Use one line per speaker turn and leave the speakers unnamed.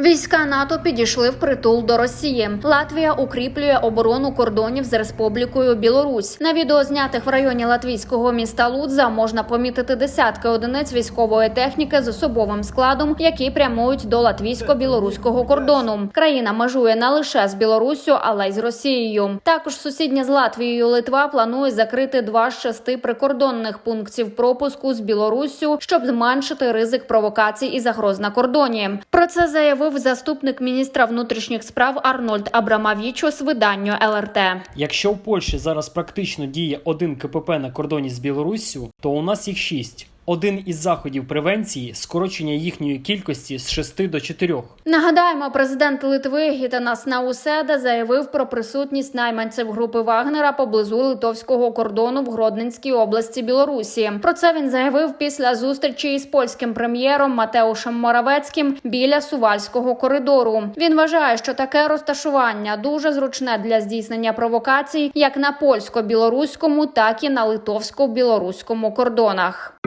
Війська НАТО підійшли в притул до Росії. Латвія укріплює оборону кордонів з Республікою Білорусь. На відео знятих в районі латвійського міста Лудза можна помітити десятки одиниць військової техніки з особовим складом, які прямують до латвійсько-білоруського кордону. Країна межує не лише з Білоруссю, але й з Росією. Також сусідня з Латвією Литва планує закрити два з шести прикордонних пунктів пропуску з Білоруссю, щоб зменшити ризик провокацій і загроз на кордоні. Про це заявив заступник міністра внутрішніх справ Арнольд Абрамавічус виданню ЛРТ.
Якщо в Польщі зараз практично діє один КПП на кордоні з Білоруссю, то у нас їх шість. Один із заходів превенції скорочення їхньої кількості з 6 до 4.
Нагадаємо, президент Литви Гітанас Науседа заявив про присутність найманців групи Вагнера поблизу литовського кордону в Гродненській області Білорусі. Про це він заявив після зустрічі із польським прем'єром Матеушем Моравецьким біля Сувальського коридору. Він вважає, що таке розташування дуже зручне для здійснення провокацій як на польсько-білоруському, так і на литовсько-білоруському кордонах.